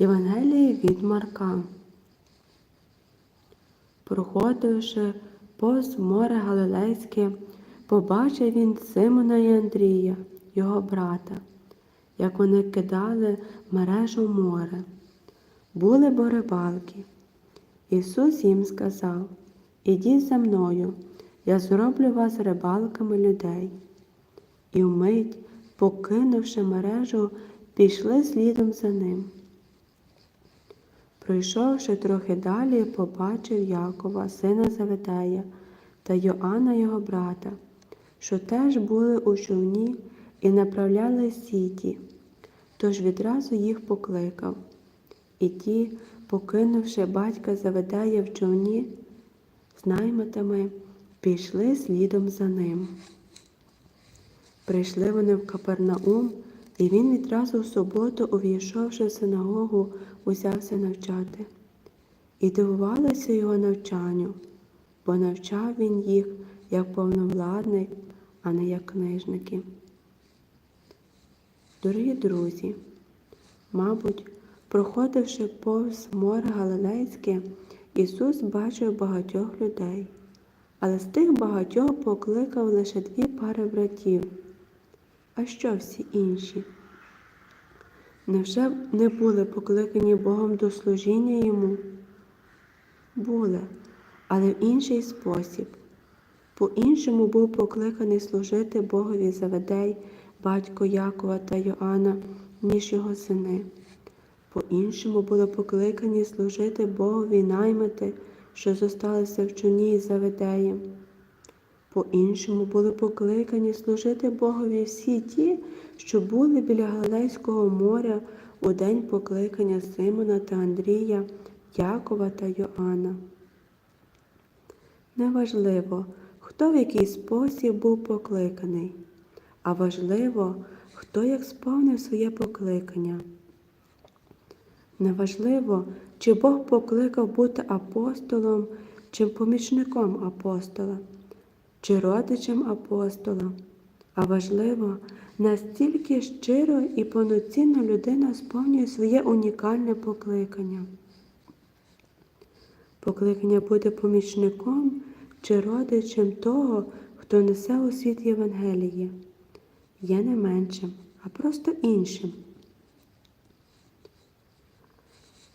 Євангелії від Марка. Проходивши повз море Галилейське, побачив він Симона і Андрія, його брата, як вони кидали мережу море. Були бо рибалки. Ісус їм сказав: Ідіть за мною, я зроблю вас рибалками людей. І вмить, покинувши мережу, пішли слідом за ним. Пройшовши трохи далі, побачив Якова, сина Заведея, та Йоанна його брата, що теж були у човні і направляли сіті, тож відразу їх покликав. І ті, покинувши батька Заведея в човні, з наймитами, пішли слідом за ним. Прийшли вони в Капернаум, і він відразу в суботу, увійшовши в синагогу, узявся навчати. І дивувалися його навчанню, бо навчав він їх як повновладний, а не як книжники. Дорогі друзі, мабуть, проходивши повз море Галилейське, Ісус бачив багатьох людей, але з тих багатьох покликав лише дві пари братів. А що всі інші? Невже не були покликані Богом до служіння йому? Були, але в інший спосіб. По-іншому був покликаний служити Богові Заведей, батько Якова та Йоанна, ніж його сини. По-іншому були покликані служити Богові наймити, що зосталися в чуні із Заведеєм. По-іншому були покликані служити Богові всі ті, що були біля Галилейського моря у день покликання Симона та Андрія, Якова та Йоанна. Неважливо, хто в який спосіб був покликаний, а важливо, хто як сповнив своє покликання. Неважливо, чи Бог покликав бути апостолом чи помічником апостола чи родичем апостола, а важливо, настільки щиро і повноцінно людина сповнює своє унікальне покликання. Покликання бути помічником чи родичем того, хто несе у світ Євангеліє, є не меншим, а просто іншим.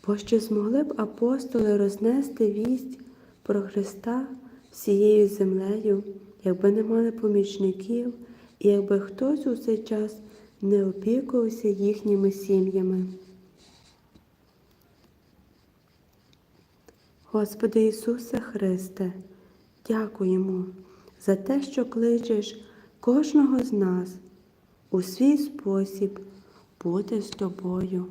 Бо що змогли б апостоли рознести вість про Христа всією землею, якби не мали помічників, і якби хтось у цей час не опікувався їхніми сім'ями. Господи Ісусе Христе, дякуємо за те, що кличеш кожного з нас у свій спосіб бути з тобою.